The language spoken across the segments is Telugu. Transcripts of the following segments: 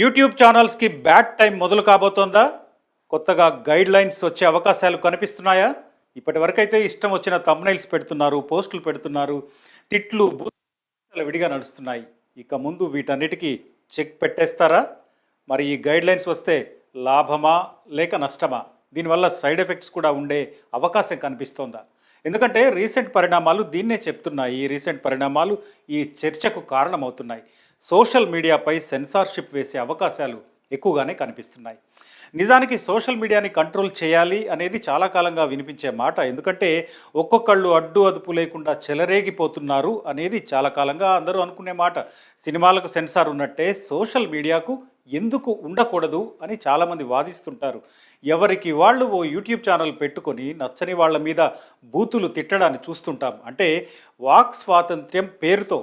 యూట్యూబ్ ఛానల్స్కి బ్యాడ్ టైం మొదలు కాబోతోందా? కొత్తగా గైడ్ లైన్స్ వచ్చే అవకాశాలు కనిపిస్తున్నాయా? ఇప్పటి వరకైతే ఇష్టం వచ్చిన తమ్నైల్స్ పెడుతున్నారు పోస్టులు పెడుతున్నారు తిట్లు విడిగా నడుస్తున్నాయి. ఇక ముందు వీటన్నిటికీ చెక్ పెట్టేస్తారా? మరి ఈ గైడ్ లైన్స్ వస్తే లాభమా లేక నష్టమా? దీనివల్ల సైడ్ ఎఫెక్ట్స్ కూడా ఉండే అవకాశం కనిపిస్తోందా? ఎందుకంటే రీసెంట్ పరిణామాలు దీన్నే చెప్తున్నాయి. ఈ రీసెంట్ పరిణామాలు ఈ చర్చకు కారణమవుతున్నాయి. సోషల్ మీడియాపై సెన్సార్షిప్ వేసే అవకాశాలు ఎక్కువగానే కనిపిస్తున్నాయి. నిజానికి సోషల్ మీడియాని కంట్రోల్ చేయాలి అనేది చాలా కాలంగా వినిపించే మాట. ఎందుకంటే ఒక్కొక్కళ్ళు అడ్డు అదుపు లేకుండా చెలరేగిపోతున్నారు అనేది చాలా కాలంగా అందరూ అనుకునే మాట. సినిమాలకు సెన్సార్ ఉన్నట్టే సోషల్ మీడియాకు ఎందుకు ఉండకూడదు అని చాలామంది వాదిస్తుంటారు. ఎవరికి వాళ్ళు ఓ యూట్యూబ్ ఛానల్ పెట్టుకొని నచ్చని వాళ్ళ మీద బూతులు తిట్టడాన్ని చూస్తుంటాం. అంటే వాక్ స్వాతంత్ర్యం పేరుతో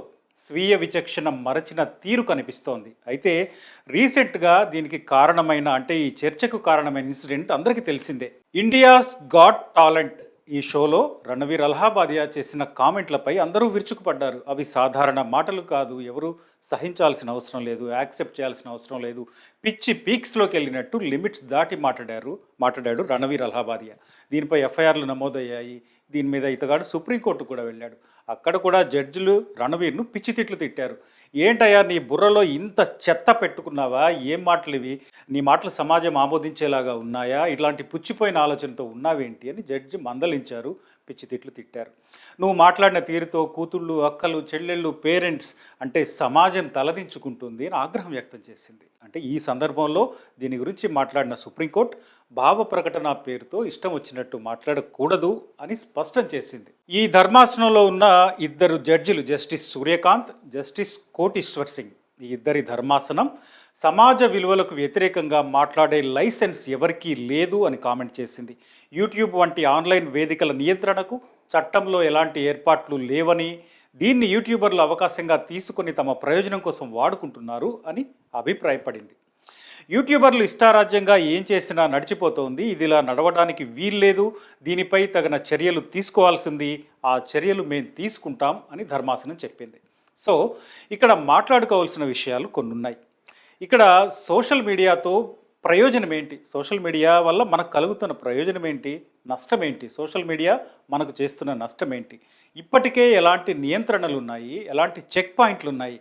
స్వీయ విచక్షణ మరచిన తీరు కనిపిస్తోంది. అయితే రీసెంట్గా దీనికి కారణమైన అంటే ఈ చర్చకు కారణమైన ఇన్సిడెంట్ అందరికీ తెలిసిందే. ఇండియాస్ గాడ్ టాలెంట్ ఈ షోలో రణవీర్ అలహాబాదియా చేసిన కామెంట్లపై అందరూ విరుచుకుపడ్డారు. అవి సాధారణ మాటలు కాదు ఎవరు సహించాల్సిన అవసరం లేదు యాక్సెప్ట్ చేయాల్సిన అవసరం లేదు. పిచ్చి పీక్స్లోకి వెళ్ళినట్టు లిమిట్స్ దాటి మాట్లాడారు మాట్లాడాడు రణవీర్ అలహాబాదియా. దీనిపై ఎఫ్ఐఆర్లు నమోదయ్యాయి. దీని మీద ఇతగాడు సుప్రీంకోర్టు కూడా వెళ్ళాడు. అక్కడ కూడా జడ్జిలు రణవీర్ను పిచ్చి తిట్లు తిట్టారు. ఏంటయ్యా నీ బుర్రలో ఇంత చెత్త పెట్టుకున్నావా? ఏం మాటలు ఇవి? నీ మాటలు సమాజం ఆమోదించేలాగా ఉన్నాయా? ఇలాంటి పుచ్చిపోయిన ఆలోచనతో ఉన్నావేంటి అని జడ్జి మందలించారు. పిచ్చి తిట్లు తిట్టారు. నువ్వు మాట్లాడిన తీరుతో కూతుళ్ళు అక్కలు చెల్లెళ్ళు పేరెంట్స్ అంటే సమాజం తలదించుకుంటుంది అని ఆగ్రహం వ్యక్తం చేసింది. అంటే ఈ సందర్భంలో దీని గురించి మాట్లాడిన సుప్రీంకోర్టు భావ ప్రకటన పేరుతో ఇష్టం వచ్చినట్టు మాట్లాడకూడదు అని స్పష్టం చేసింది. ఈ ధర్మాసనంలో ఉన్న ఇద్దరు జడ్జిలు జస్టిస్ సూర్యకాంత్ జస్టిస్ కోటీశ్వర్ సింగ్. ఈ ఇద్దరి ధర్మాసనం సమాజ విలువలకు వ్యతిరేకంగా మాట్లాడే లైసెన్స్ ఎవరికీ లేదు అని కామెంట్ చేసింది. యూట్యూబ్ వంటి ఆన్లైన్ వేదికల నియంత్రణకు చట్టంలో ఎలాంటి ఏర్పాట్లు లేవని దీన్ని యూట్యూబర్లు అవకాశంగా తీసుకొని తమ ప్రయోజనం కోసం వాడుకుంటున్నారు అని అభిప్రాయపడింది. యూట్యూబర్లు ఇష్టారాజ్యంగా ఏం చేసినా నడిచిపోతోంది ఇదిలా నడవడానికి వీల్లేదు దీనిపై తగిన చర్యలు తీసుకోవాల్సింది ఆ చర్యలు మేము తీసుకుంటాం అని ధర్మాసనం చెప్పింది. సో ఇక్కడ మాట్లాడుకోవాల్సిన విషయాలు కొన్ని ఉన్నాయి ఇక్కడ సోషల్ మీడియాతో ప్రయోజనం ఏంటి? సోషల్ మీడియా వల్ల మనకు కలుగుతున్న ప్రయోజనం ఏంటి? నష్టం ఏంటి? సోషల్ మీడియా మనకు చేస్తున్న నష్టం ఏంటి? ఇప్పటికే ఎలాంటి నియంత్రణలు ఉన్నాయి? ఎలాంటి చెక్ పాయింట్లు ఉన్నాయి?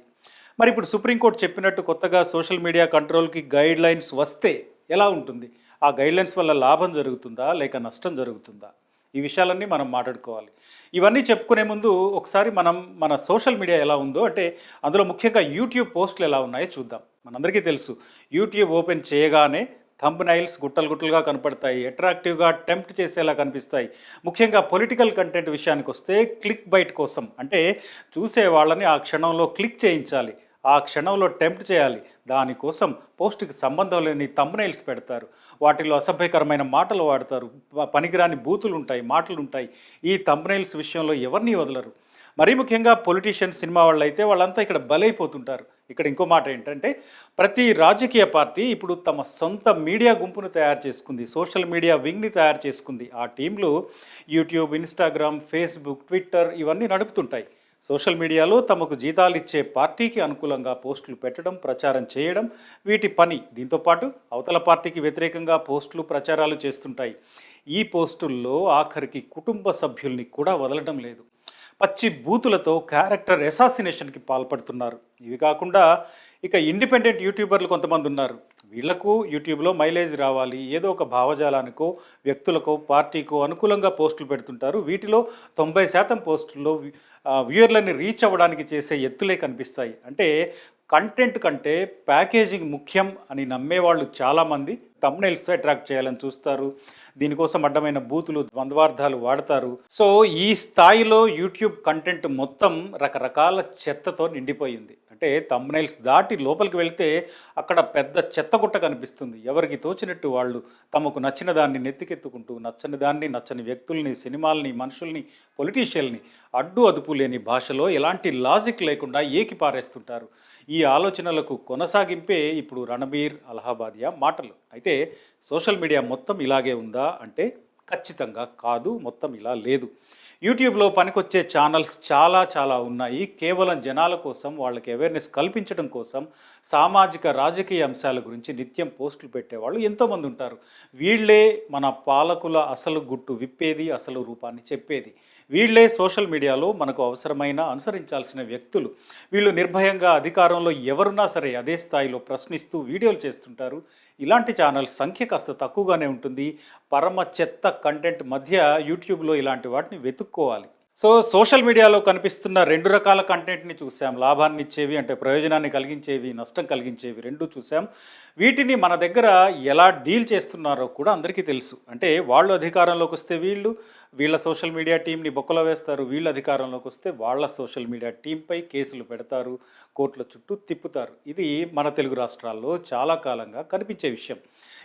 మరి ఇప్పుడు సుప్రీంకోర్టు చెప్పినట్టు కొత్తగా సోషల్ మీడియా కంట్రోల్కి గైడ్ లైన్స్ వస్తే ఎలా ఉంటుంది? ఆ గైడ్లైన్స్ వల్ల లాభం జరుగుతుందా? లేక నష్టం జరుగుతుందా? ఈ విషయాలన్నీ మనం మాట్లాడుకోవాలి. ఇవన్నీ చెప్పుకునే ముందు ఒకసారి మనం మన సోషల్ మీడియా ఎలా ఉందో అంటే అందులో ముఖ్యంగా యూట్యూబ్ పోస్టులు ఎలా ఉన్నాయో చూద్దాం. మనందరికీ తెలుసు. యూట్యూబ్ ఓపెన్ చేయగానే థంబ్ నైల్స్ గుట్టలు గుట్టలుగా కనపడతాయి. అట్రాక్టివ్గా టెంప్ట్ చేసేలా కనిపిస్తాయి. ముఖ్యంగా పొలిటికల్ కంటెంట్ విషయానికి వస్తే క్లిక్ బైట్ కోసం. అంటే చూసే వాళ్ళని ఆ క్షణంలో క్లిక్ చేయించాలి. ఆ క్షణంలో టెంప్ట్ చేయాలి. దానికోసం పోస్ట్కి సంబంధం లేని తమ్నైల్స్ పెడతారు. వాటిలో అసభ్యకరమైన మాటలు వాడతారు. పనికిరాని బూతులు ఉంటాయి మాటలు ఉంటాయి ఈ తమ్నైల్స్ విషయంలో ఎవరిని వదలరు. మరీ ముఖ్యంగా పొలిటీషియన్ సినిమా వాళ్ళు అయితే వాళ్ళంతా ఇక్కడ బలైపోతుంటారు. ఇక్కడ ఇంకో మాట ఏంటంటే ప్రతి రాజకీయ పార్టీ ఇప్పుడు తమ సొంత మీడియా గుంపును తయారు చేసుకుంది. సోషల్ మీడియా వింగ్ని తయారు చేసుకుంది. ఆ టీంలు యూట్యూబ్ ఇన్స్టాగ్రామ్ ఫేస్బుక్ ట్విట్టర్ ఇవన్నీ నడుపుతుంటాయి. సోషల్ మీడియాలో తమకు జీతాలు ఇచ్చే పార్టీకి అనుకూలంగా పోస్టులు పెట్టడం ప్రచారం చేయడం వీటి పని. దీంతోపాటు అవతల పార్టీకి వ్యతిరేకంగా పోస్టులు ప్రచారాలు చేస్తుంటాయి. ఈ పోస్టుల్లో ఆఖరికి కుటుంబ సభ్యుల్ని కూడా వదలడం లేదు. పచ్చి బూతులతో క్యారెక్టర్ ఎసాసినేషన్కి పాల్పడుతున్నారు. ఇవి కాకుండా ఇక ఇండిపెండెంట్ యూట్యూబర్లు కొంతమంది ఉన్నారు. వీళ్ళకు యూట్యూబ్లో మైలేజ్ రావాలి. ఏదో ఒక భావజాలానికో వ్యక్తులకో పార్టీకో అనుకూలంగా పోస్టులు పెడుతుంటారు. వీటిలో తొంభై శాతం పోస్టుల్లో వ్యూయర్లని రీచ్ అవ్వడానికి చేసే ఎత్తులే కనిపిస్తాయి. అంటే కంటెంట్ కంటే ప్యాకేజింగ్ ముఖ్యం అని నమ్మేవాళ్ళు చాలామంది. తమ్నైల్స్తో అట్రాక్ట్ చేయాలని చూస్తారు. దీనికోసం అడ్డమైన బూతులు ద్వంద్వార్థాలు వాడతారు. సో ఈ స్థాయిలో యూట్యూబ్ కంటెంట్ మొత్తం రకరకాల చెత్తతో నిండిపోయింది. అంటే తమ్నైల్స్ దాటి లోపలికి వెళ్తే అక్కడ పెద్ద చెత్తగుట్ట కనిపిస్తుంది. ఎవరికి తోచినట్టు వాళ్ళు తమకు నచ్చిన దాన్ని నెత్తికెత్తుకుంటూ నచ్చని దాన్ని నచ్చని వ్యక్తుల్ని సినిమాల్ని మనుషుల్ని పొలిటీషియల్ని అడ్డు అదుపు లేని భాషలో ఎలాంటి లాజిక్ లేకుండా ఏకి పారేస్తుంటారు. ఈ ఆలోచనలకు కొనసాగింపే ఇప్పుడు రణబీర్ అలహాబాదియా మాటలు. అయితే సోషల్ మీడియా మొత్తం ఇలాగే ఉందా? అంటే ఖచ్చితంగా కాదు మొత్తం ఇలా లేదు. యూట్యూబ్లో పనికొచ్చే ఛానల్స్ చాలా చాలా ఉన్నాయి. కేవలం జనాల కోసం వాళ్ళకి అవేర్నెస్ కల్పించడం కోసం సామాజిక రాజకీయ అంశాల గురించి నిత్యం పోస్టులు పెట్టేవాళ్ళు ఎంతోమంది ఉంటారు. వీళ్ళే మన పాలకుల అసలు గుట్టు విప్పేది అసలు రూపాన్ని చెప్పేది. వీళ్ళే సోషల్ మీడియాలో మనకు అవసరమైన అనుసరించాల్సిన వ్యక్తులు. వీళ్ళు నిర్భయంగా అధికారంలో ఎవరున్నా సరే అదే స్థాయిలో ప్రశ్నిస్తూ వీడియోలు చేస్తుంటారు. ఇలాంటి ఛానల్స్ సంఖ్య కాస్త తక్కువగానే ఉంటుంది. పరమ చెత్త కంటెంట్ మధ్య యూట్యూబ్లో ఇలాంటి వాటిని వెతుక్కోవాలి. సో సోషల్ మీడియాలో కనిపిస్తున్న రెండు రకాల కంటెంట్ని చూసాం. లాభాన్ని ఇచ్చేవి అంటే ప్రయోజనాన్ని కలిగించేవి నష్టం కలిగించేవి రెండు చూసాం. వీటిని మన దగ్గర ఎలా డీల్ చేస్తున్నారో కూడా అందరికీ తెలుసు. అంటే వాళ్ళు అధికారంలోకి వస్తే వీళ్ళు వీళ్ళ సోషల్ మీడియా టీంని బొక్కలో వేస్తారు. వీళ్ళు అధికారంలోకి వస్తే వాళ్ళ సోషల్ మీడియా టీంపై కేసులు పెడతారు కోర్టుల చుట్టూ తిప్పుతారు. ఇది మన తెలుగు రాష్ట్రాల్లో చాలా కాలంగా కనిపించే విషయం.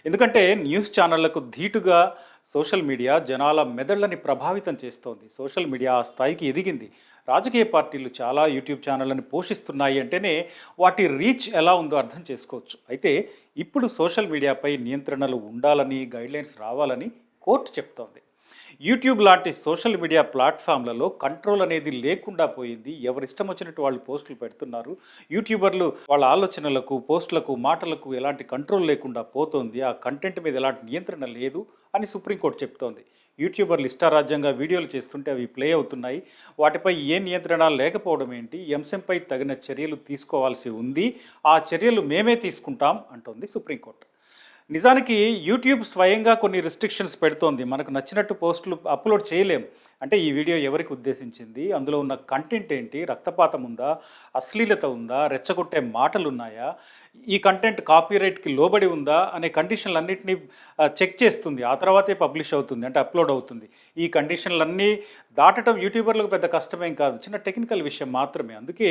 ఎందుకంటే న్యూస్ ఛానళ్ళకు ధీటుగా సోషల్ మీడియా జనాల మెదళ్ళని ప్రభావితం చేస్తోంది. సోషల్ మీడియా ఆ స్థాయికి ఎదిగింది. రాజకీయ పార్టీలు చాలా యూట్యూబ్ ఛానళ్ళని పోషిస్తున్నాయి అంటేనే వాటి రీచ్ ఎలా ఉందో అర్థం చేసుకోవచ్చు. అయితే ఇప్పుడు సోషల్ మీడియాపై నియంత్రణలు ఉండాలని గైడ్లైన్స్ రావాలని కోర్టు చెప్తోంది. యూట్యూబ్ లాంటి సోషల్ మీడియా ప్లాట్ఫామ్లలో కంట్రోల్ అనేది లేకుండా పోయింది. ఎవరి ఇష్టం వచ్చినట్టు వాళ్ళు పోస్టులు పెడుతున్నారు. యూట్యూబర్లు వాళ్ళ ఆలోచనలకు పోస్టులకు మాటలకు ఎలాంటి కంట్రోల్ లేకుండా పోతోంది. ఆ కంటెంట్ మీద ఎలాంటి నియంత్రణ లేదు అని సుప్రీంకోర్టు చెప్తోంది. యూట్యూబర్లు ఇష్టారాజ్యంగా వీడియోలు చేస్తుంటే అవి ప్లే అవుతున్నాయి. వాటిపై ఏ నియంత్రణ లేకపోవడం ఏంటి? అంశంపై తగిన చర్యలు తీసుకోవాల్సి ఉంది. ఆ చర్యలు మేమే తీసుకుంటాం అంటోంది సుప్రీంకోర్టు. నిజానికి యూట్యూబ్ స్వయంగా కొన్ని రిస్ట్రిక్షన్స్ పెడుతోంది. మనకు నచ్చినట్టు పోస్టులు అప్లోడ్ చేయలేం. అంటే ఈ వీడియో ఎవరికి ఉద్దేశించింది? అందులో ఉన్న కంటెంట్ ఏంటి? రక్తపాతం ఉందా? అశ్లీలత ఉందా? రెచ్చగొట్టే మాటలు ఉన్నాయా ఈ కంటెంట్ కాపీరైట్కి లోబడి ఉందా? అనే కండిషన్లన్నింటినీ చెక్ చేస్తుంది. ఆ తర్వాతే పబ్లిష్ అవుతుంది అంటే అప్లోడ్ అవుతుంది. ఈ కండిషన్లన్నీ దాటడం యూట్యూబర్లకు పెద్ద కష్టమేం కాదు. చిన్న టెక్నికల్ విషయం మాత్రమే. అందుకే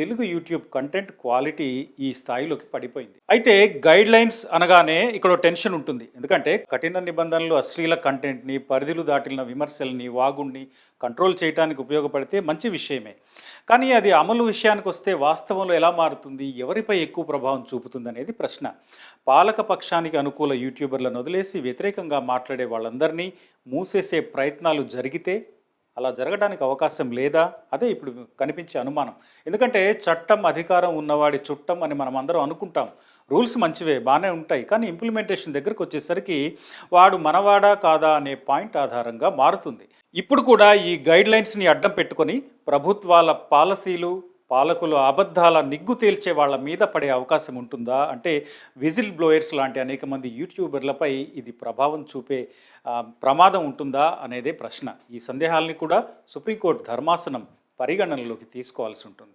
తెలుగు యూట్యూబ్ కంటెంట్ క్వాలిటీ ఈ స్థాయిలోకి పడిపోయింది. అయితే గైడ్ లైన్స్ అనగానే ఇక్కడ టెన్షన్ ఉంటుంది. ఎందుకంటే కఠిన నిబంధనలు అశ్లీల కంటెంట్ని పరిధిలు దాటిన విమర్శల్ని వాగుణ్ణి కంట్రోల్ చేయడానికి ఉపయోగపడితే మంచి విషయమే. కానీ అది అమలు విషయానికి వస్తే వాస్తవంలో ఎలా మారుతుంది? ఎవరిపై ఎక్కువ ప్రభావం చూపుతుంది అనేది ప్రశ్న. పాలక పక్షానికి అనుకూల యూట్యూబర్లను వదిలేసి వ్యతిరేకంగా మాట్లాడే వాళ్ళందరినీ మూసేసే ప్రయత్నాలు జరిగితే అలా జరగడానికి అవకాశం లేదా? అదే ఇప్పుడు కనిపించే అనుమానం. ఎందుకంటే చట్టం అధికారం ఉన్నవాడి చుట్టం అని మనం అందరం అనుకుంటాం. రూల్స్ మంచివే బాగానే ఉంటాయి. కానీ ఇంప్లిమెంటేషన్ దగ్గరకు వచ్చేసరికి వాడు మనవాడా కాదా అనే పాయింట్ ఆధారంగా మారుతుంది. ఇప్పుడు కూడా ఈ గైడ్ లైన్స్ని అడ్డం పెట్టుకొని ప్రభుత్వాల పాలసీలు పాలకులు అబద్ధాల నిగ్గు తేల్చే వాళ్ళ మీద పడే అవకాశం ఉంటుందా? అంటే విజిల్ బ్లోయర్స్ లాంటి అనేక మంది యూట్యూబర్లపై ఇది ప్రభావం చూపే ప్రమాదం ఉంటుందా అనేదే ప్రశ్న. ఈ సందేహాల్ని కూడా సుప్రీంకోర్టు ధర్మాసనం పరిగణనలోకి తీసుకోవాల్సి ఉంటుంది.